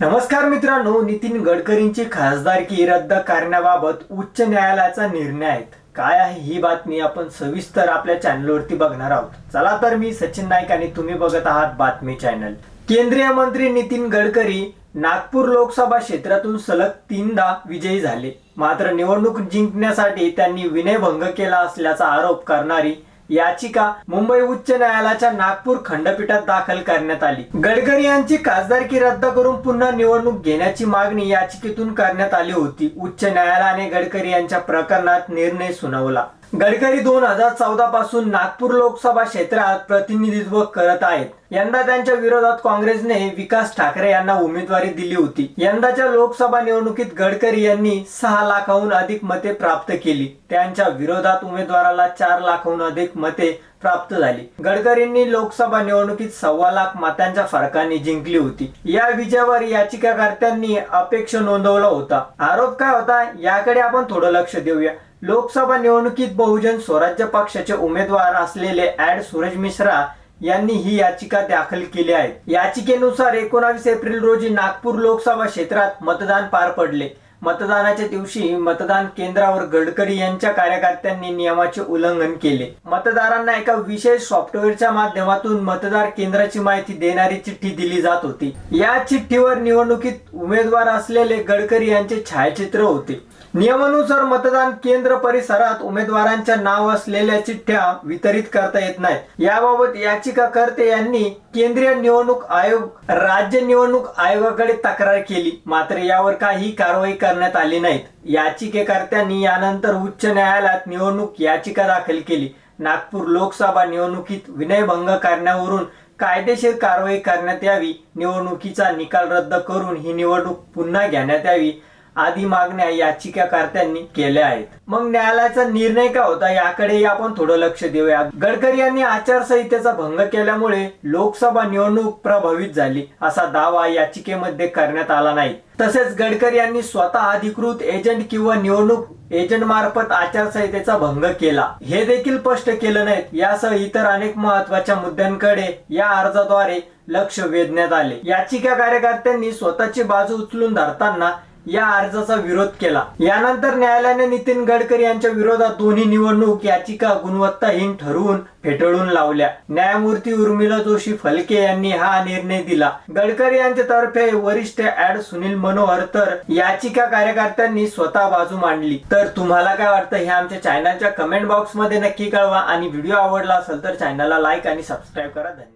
नमस्कार मित्रांनो नितीन गडकरींची खासदारकी रद्द करण्याबाबत उच्च न्यायालयाचा निर्णय काय आहे ही बातमी आपण सविस्तर आपल्या चॅनलवरती बघणार आहोत. चला तर मी सचिन नाईक आणि तुम्ही बघत आहात बातमी चॅनल. केंद्रीय मंत्री नितीन गडकरी नागपूर लोकसभा क्षेत्रातून सलग तीनदा विजयी झाले. मात्र निवडणूक जिंकण्यासाठी त्यांनी विनयभंग केला असल्याचा आरोप करणारी याचिका मुंबई उच्च न्यायालयाच्या नागपूर खंडपीठात दाखल करण्यात आली. गडकरी यांची खासदारकी रद्द करून पुन्हा निवडणूक घेण्याची मागणी याचिकेतून करण्यात आली होती. उच्च न्यायालयाने गडकरी यांच्या प्रकरणात निर्णय सुनावला. गडकरी दोन हजार चौदा पासून नागपूर लोकसभा क्षेत्रात प्रतिनिधित्व करत आहेत. यंदा त्यांच्या विरोधात काँग्रेसने विकास ठाकरे यांना उमेदवारी दिली होती. यंदाच्या लोकसभा निवडणुकीत गडकरी यांनी सहा लाखाहून अधिक मते प्राप्त केली. त्यांच्या विरोधात उमेदवाराला चार लाखाहून अधिक मते प्राप्त झाली. गडकरींनी लोकसभा निवडणुकीत सव्वा लाख मतांच्या फरकाने जिंकली होती. या विजयावर याचिकाकर्त्यांनी अपेक्षा नोंदवला होता. आरोप काय होता? याकडे आपण थोडं लक्ष देऊया. लोकसभा निवडणुकीत बहुजन स्वराज्य पक्षाचे उमेदवार असलेले ऍड सूरज मिश्रा यांनी ही याचिका दाखल केली आहे. याचिकेनुसार एकोणावीस एप्रिल रोजी नागपूर लोकसभा क्षेत्रात मतदान पार पडले. मतदानाच्या दिवशी मतदान केंद्रावर गडकरी यांच्या कार्यकर्त्यांनी नियमाचे उल्लंघन केले. मतदारांना एका विशेष सॉफ्टवेअरच्या माध्यमातून मतदार केंद्राची माहिती देणारी चिठ्ठी दिली जात होती. या चिठ्ठीवर निवडणुकीत उमेदवार असलेले गडकरी यांचे छायाचित्र होते. नियमानुसार मतदान केंद्र परिसरात उमेदवारांच्या नाव असलेल्या चिठ्ठ्या वितरित करता येत नाही. याबाबत याचिकाकर्ते यांनी केंद्रीय निवडणूक आयोग राज्य निवडणूक आयोगाकडे तक्रार केली. मात्र यावर काही कारवाई करण्यात आली नाहीत. याचिकेकर्त्यांनी यानंतर उच्च न्यायालयात निवडणूक याचिका दाखल केली. नागपूर लोकसभा निवडणुकीत विनयभंग करण्यावरून कायदेशीर कारवाई करण्यात यावी निवडणुकीचा निकाल रद्द करून ही निवडणूक पुन्हा घेण्यात यावी आदी मागण्या याचिकाकर्त्यांनी केल्या आहेत. मग न्यायालयाचा निर्णय काय होता याकडेही आपण थोडं लक्ष देऊया. गडकरी यांनी आचारसंहितेचा भंग केल्यामुळे लोकसभा निवडणूक प्रभावित झाली असा दावा याचिकेमध्ये करण्यात आला नाही. तसेच गडकरी यांनी स्वतः अधिकृत एजंट किंवा निवडणूक एजंट मार्फत आचारसंहितेचा भंग केला. हे देखील स्पष्ट केलं नाही यासह इतर अनेक महत्त्वाच्या मुद्द्यांकडे या अर्जाद्वारे लक्ष वेधण्यात आले. याचिका कार्यकर्त्यांनी स्वतःची बाजू उचलून धरताना या अर्जाचा विरोध केला. यानंतर न्यायालयाने नितीन गडकरी यांच्या विरोधात दोन्ही निवडणूक याचिका गुणवत्ताहीन ठरवून फेटाळून लावल्या. न्यायमूर्ती उर्मिला जोशी फलके यांनी हा निर्णय दिला. गडकरी यांच्या तर्फे वरिष्ठ ऍड सुनील मनोहर तर याचिका कार्यकर्त्यांनी स्वतः बाजू मांडली. तर तुम्हाला काय वाटतं हे आमच्या चॅनलच्या कमेंट बॉक्समध्ये नक्की कळवा आणि व्हिडिओ आवडला असेल तर चॅनलला लाईक आणि सबस्क्राईब करा. धन्यवाद.